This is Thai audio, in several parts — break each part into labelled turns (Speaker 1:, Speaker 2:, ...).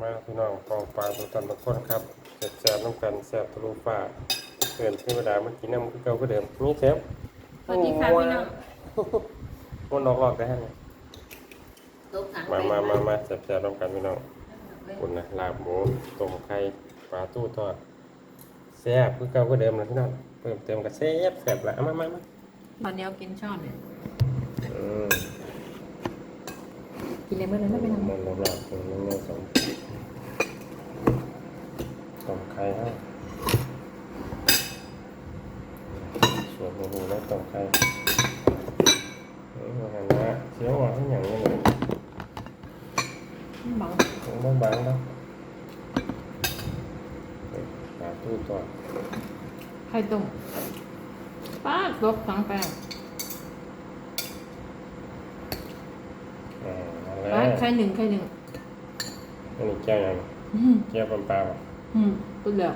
Speaker 1: มาพี่น้องกองปลาตัวตันทุกคนครับแซ่บแซ่บน้ำกันแซ่บทะลุฟ้าเกินเทวดามากินน้ำคือเก่าก็เดิมนี่เซฟ
Speaker 2: สวัสดีค่ะพี่น้อง
Speaker 1: มันออกออกได้ฮะเนี่ย
Speaker 2: ตกถัง
Speaker 1: มา
Speaker 2: ไป
Speaker 1: มามา
Speaker 2: นะ
Speaker 1: มาแซ่บแซ่บน้ำกันพี่น้องคุณนะลาบหมูต้มไข่ปลาตู้ทอดแซ่บคือเก่าก็เดิมนะพี่น้องเพิ่มเติมกับแซ่บแซ่บละเอามามามา
Speaker 2: ตอนนี้เอากินช่อนเนี่ย
Speaker 1: อืม
Speaker 2: กินเลยเมื่อนั้นไม่เป็นไร
Speaker 1: มันระบาดตรงนี้สองต้มไข่ให้ส่วนหมูแล้วต้มไข่นี่ว่าไงนะเสียวว่าให้อย่างนี้เลย
Speaker 2: บัง
Speaker 1: คงบ้างบางแล้วปลาตู้ตัว
Speaker 2: ไข่ต้มป้าตกถังแป้ง
Speaker 1: อ่านั่ นแห
Speaker 2: ป้า
Speaker 1: ละ
Speaker 2: ไข่หนึ่งไข่หนึ่ง
Speaker 1: อันนี้แก้วยัง
Speaker 2: อืม
Speaker 1: แก้วปลาปลาป่ะ
Speaker 2: อืมพูดแล้ว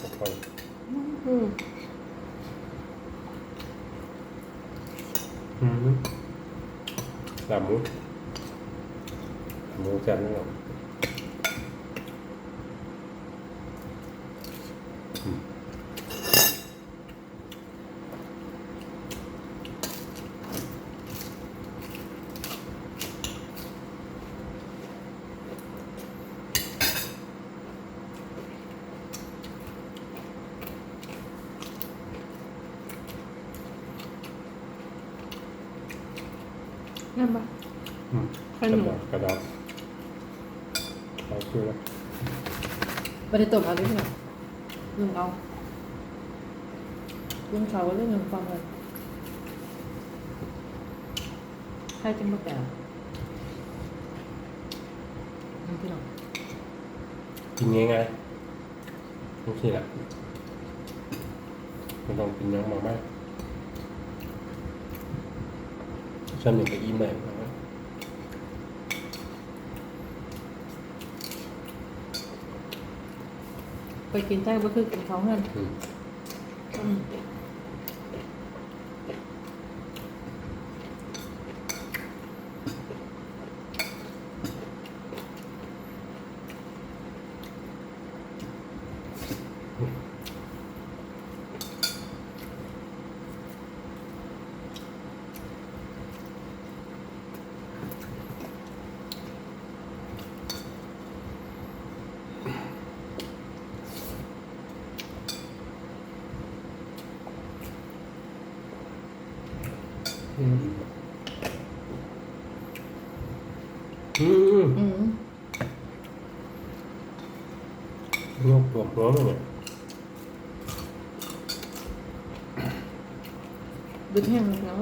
Speaker 1: ทุกคน
Speaker 2: อืม
Speaker 1: อืมลาบหมูหมูแซ่บนี่หรออื
Speaker 2: นั่นปะ
Speaker 1: อืม
Speaker 2: ไข่หนึ่ง
Speaker 1: กระดาษเอาคือแล้ว
Speaker 2: ไม่ได้ต้มเอาด้วยเนี่ยหนึ่งเอาเรื่องเขาเรื่องหนึ่งฟังเลยใครจะมาแก่นี่พี่น้อง
Speaker 1: กินง่ายๆนี่สิแหละไม่ต้องกินยังมากมาก ฉันหนึ่งก็อิ่มเลยนะ
Speaker 2: ไปกินใต้ก็คือกินเขาเงิน
Speaker 1: อืม
Speaker 2: อืม
Speaker 1: อืมยกตัวหัวมันเนี่ย
Speaker 2: ดึกแห้งเลยแล้ว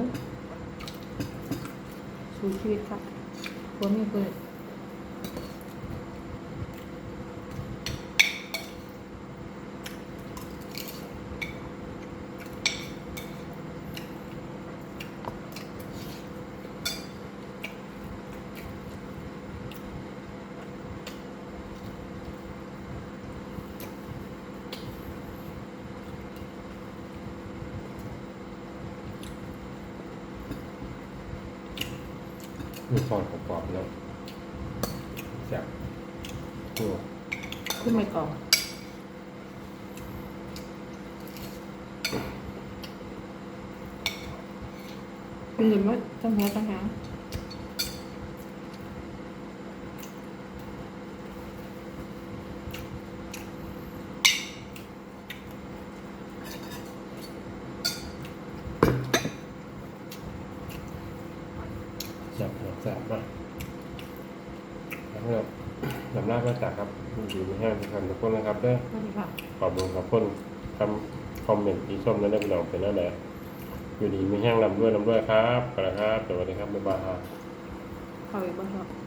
Speaker 2: สู้ชีวิตครับผ มีทอ
Speaker 1: ดกรอบๆแล้วแซ่บตัว
Speaker 2: ขึ้นไม่กรอบเป็นว่าต้องแพ้ต่างหากง
Speaker 1: จับจับมาก แล้วก็ลำลาบมาจากครับอยู่ในห้างทุกท่านทุกคนนะครับเด้อ
Speaker 2: สวัสดีค่ะ
Speaker 1: ขอบคุณขอบคุณคำคอมเมนต์ที่ชมนั้นได้เป็นเราเป็นนั่นแหละอยู่ดีมีแห้งลำด้วยลำด้วยครับไปแล้วครับสวัสดีครับบ๊ายบาย
Speaker 2: เข้าอีกบ้างครับ